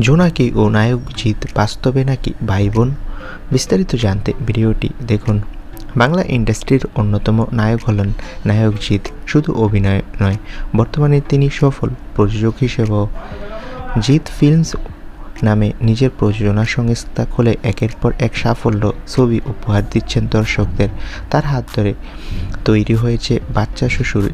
জোনাকি ও নায়ক জিৎ বাস্তবে নাকি ভাই বোন বিস্তারিত জানতে ভিডিওটি দেখুন। বাংলা ইন্ডাস্ট্রির অন্যতম নায়ক হলেন নায়ক জিৎ, শুধু অভিনয় নয়, বর্তমানে তিনি সফল প্রযোজক হিসেবেও। জিৎ ফিল্মস নামে নিজের প্রযোজনা সংস্থা খুলে একের পর এক সাফল্য ছবি উপহার দিচ্ছেন দর্শকদের। তার হাত ধরে তৈরি হয়েছে বাচ্চা শ্বশুর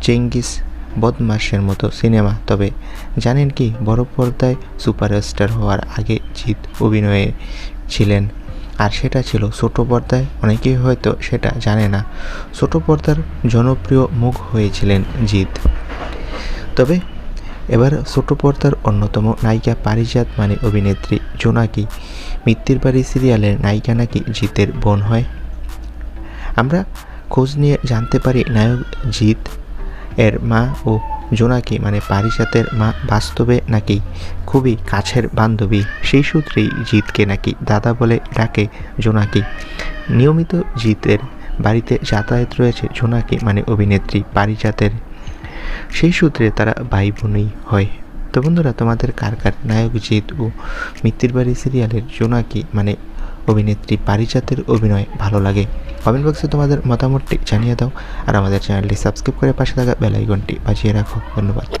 চেঙ্গিস বদমাসের মতো সিনেমা। তবে জানেন কি, বড় পর্দায় সুপারস্টার হওয়ার আগে জিৎ অভিনয়ে ছিলেন। আর সেটা ছিল ছোট পর্দায়, অনেকেই হয়তো সেটা জানে না। ছোট পর্দার জনপ্রিয় মুখ হয়েছিলেন জিৎ। তবে এবার ছোট পর্দার অন্যতম নায়িকা পারিজাত মানে অভিনেত্রী জোনাকি, মিত্তির বাড়ি সিরিয়ালের নায়িকা নাকি জিতের বোন হয়? আমরা খোঁজ নিয়ে জানতে পারি নায়ক জিৎ এর মা ও জোনাকি মানে পারিজাতের মা, বাস্তবে নাকি খুবই কাছের বান্ধবী। সেই সূত্রেই জিতকে নাকি দাদা বলে ডাকে জোনাকি। নিয়মিত জিতের বাড়িতে যাতায়াত রয়েছে জোনাকি মানে অভিনেত্রী পারিজাতের। সেই সূত্রে তারা ভাই বোনই হয়। তো বন্ধুরা, তোমাদের কার কার নায়ক জিৎ ও মিত্তির বাড়ি সিরিয়ালের জোনাকি মানে অভিনেত্রী পারিজাতের অভিনয় ভালো লাগে। কমেন্ট বক্সে তোমাদের মতামতটি জানিয়ে দাও। আর আমাদের চ্যানেলটি সাবস্ক্রাইব করে পাশে থাকা বেলাইকনটি বাজিয়ে রাখো। ধন্যবাদ।